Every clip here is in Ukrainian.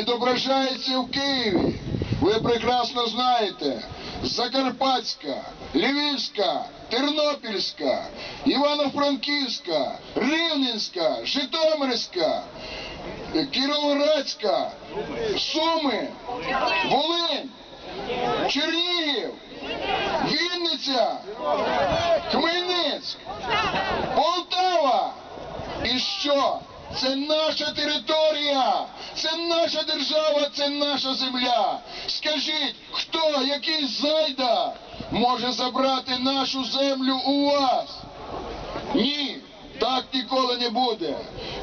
відображається в Києві. Ви прекрасно знаєте, Закарпатська, Львівська, Тернопільська, Івано-Франківська, Рівненська, Житомирська, Кіровоградська, Суми, Волинь, Чернігів, Вінниця, Хмельницьк, Полтава. І що? Це наша територія, це наша держава, це наша земля. Скажіть, хто, який зайда може забрати нашу землю у вас? Ні, так ніколи не буде.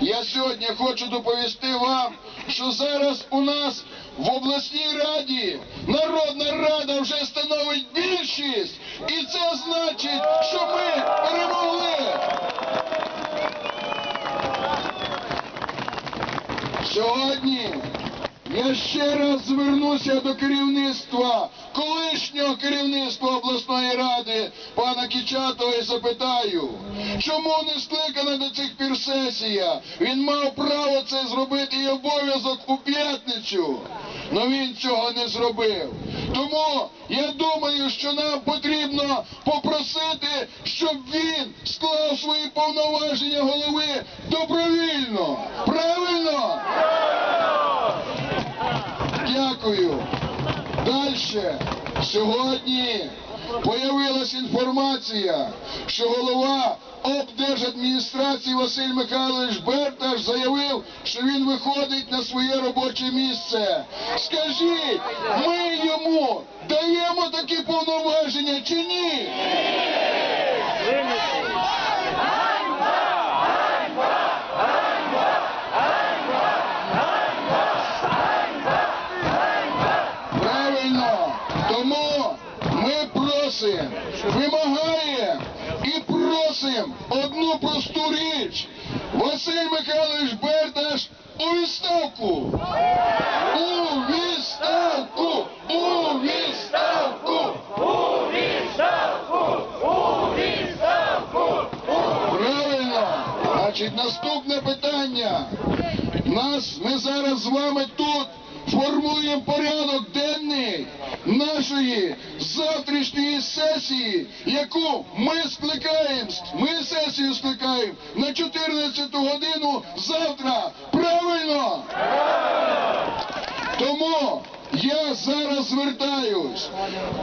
Я сьогодні хочу доповісти вам, що зараз у нас в обласній раді Народна Рада вже становить більшість, і це значить, що ми перемогли. Сьогодні я ще раз звернуся до керівництва, колишнього керівництва обласної ради, пана Кічатова, і запитаю, чому не скликана до цих пір сесія? Він мав право це зробити і обов'язок у п'ятницю. Но він цього не зробив. Тому я думаю, що нам потрібно попросити, щоб він склав свої повноваження голови добровільно. Правильно? Дякую. Дальше. Сьогодні появилась інформація, що голова облдержадміністрації Василь Михайлович Берташ заявив, що він виходить на своє робоче місце. Скажіть, ми йому даємо такі повноваження чи ні? Вимагаємо і просимо одну просту річ. Василь Михайлович Бердаш у відставку. У відставку! у відставку. У відставку! У відставку! Правильно. Значить, наступне питання. Нас ми зараз з вами тут формуємо порядок денний нашої завтрашньої сесії, яку ми скликаємо. Ми сесію скликаємо на 14 годину завтра. Правильно? Тому я зараз звертаюсь.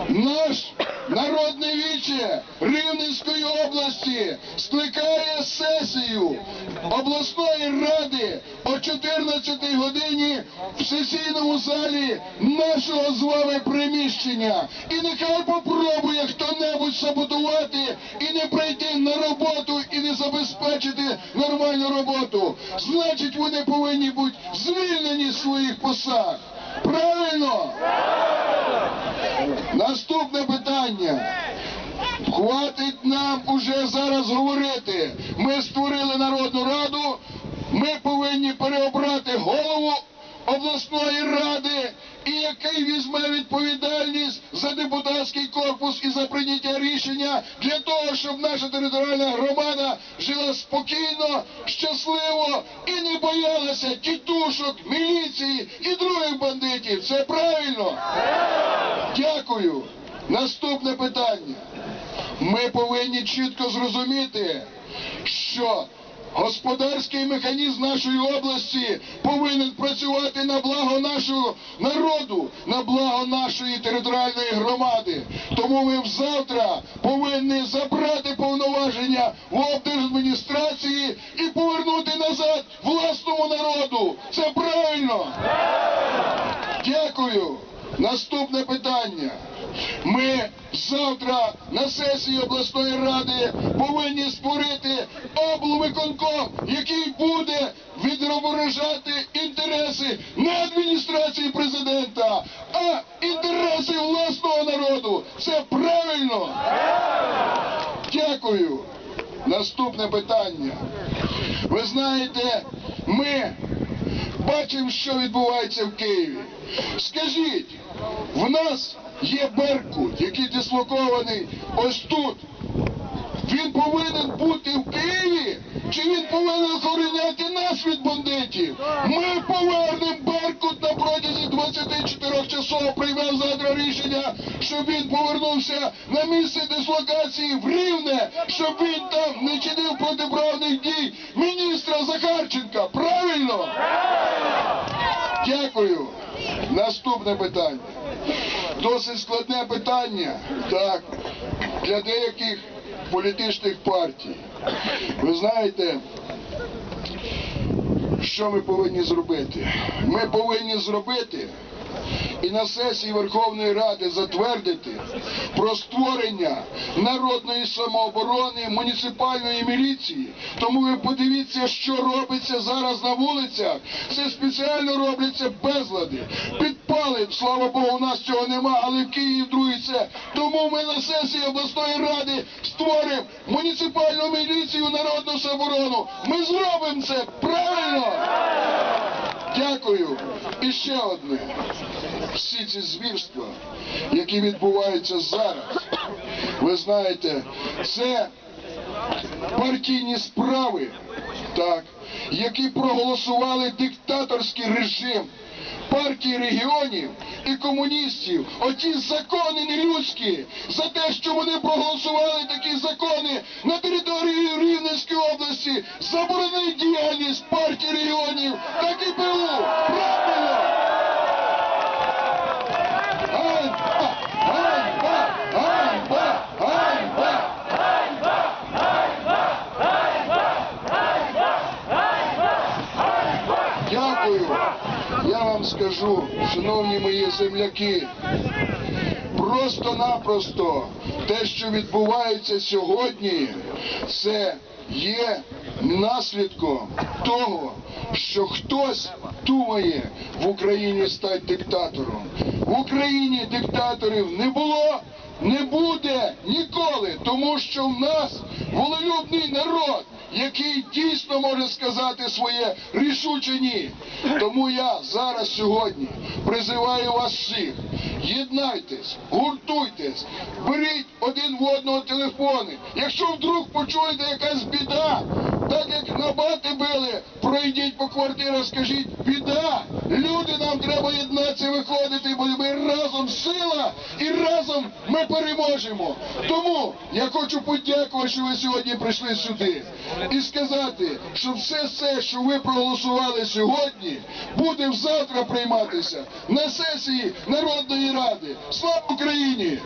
Наш народне віче Рівненської області скликає сесію обласної ради о 14 годині в сесійному залі нашого з вами приміщення. І нехай попробує хто-небудь саботувати і не прийти на роботу і не забезпечити нормальну роботу. Значить, вони повинні бути звільнені з своїх посад. Правильно? Наступне питання. Хватить нам уже зараз говорити. Ми створили Народну Раду, ми повинні переобрати голову обласної ради, і який візьме відповідальність за депутатський корпус і за прийняття рішення для того, щоб наша територіальна громада жила спокійно, щасливо і не боялася тітушок, міліції і других бандитів. Це правильно? Дякую. Наступне питання. Ми повинні чітко зрозуміти, що господарський механізм нашої області повинен працювати на благо нашого народу, на благо нашої територіальної громади. Тому ми завтра повинні забрати повноваження в облдержадміністрації і повернути назад власному народу. Це правильно? Дякую. Наступне питання. Ми завтра на сесії обласної ради повинні створити облвиконком, який буде відображати інтереси не адміністрації президента, а інтереси власного народу. Це правильно? Дякую. Наступне питання. Ви знаєте, ми бачимо, що відбувається в Києві. Скажіть, в нас є Беркут, який дислокований ось тут. Він повинен бути в Києві, чи він повинен охороняти нас від бандитів? Ми повернемо Беркут на тимчасово приймемо завтра рішення, щоб він повернувся на місце дислокації в Рівне, щоб він там не чинив протиправних дій міністра Захарченка. Правильно? Дякую. Наступне питання. Досить складне питання, так, для деяких політичних партій. Ви знаєте, що ми повинні зробити? Ми повинні зробити і на сесії Верховної Ради затвердити про створення народної самооборони муніципальної міліції. Тому ви подивіться, що робиться зараз на вулицях. Це спеціально робляться безлади. Підпали, слава Богу, у нас цього нема, але в Києві це. Тому ми на сесії обласної ради створимо муніципальну міліцію, народну самооборону. Ми зробимо це правильно. Дякую. І ще одне. Всі ці звірства, які відбуваються зараз, ви знаєте, це партійні справи, так, які проголосували диктаторський режим партії регіонів і комуністів. Оті закони нелюдські за те, що вони проголосували такі закони на території Рівненської області, заборонили діяльність партії регіонів та КПУ. Правильно! Скажу, шановні мої земляки, просто-напросто те, що відбувається сьогодні, це є наслідком того, що хтось думає в Україні стати диктатором. В Україні диктаторів не було, не буде ніколи, тому що в нас волелюбний народ який дійсно може сказати своє рішуче ні. Тому я зараз сьогодні призиваю вас всіх. Єднайтесь, гуртуйтесь, беріть один в одного телефони. Якщо вдруг почуєте якась біда, так як на били, пройдіть по квартирах, скажіть, біда, люди, нам треба єднатися, виходити, бо ми разом сила і разом ми переможемо. Тому я хочу подякувати, що ви сьогодні прийшли сюди і сказати, що все це, що ви проголосували сьогодні, буде завтра прийматися на сесії Народної Ради. Слава Україні!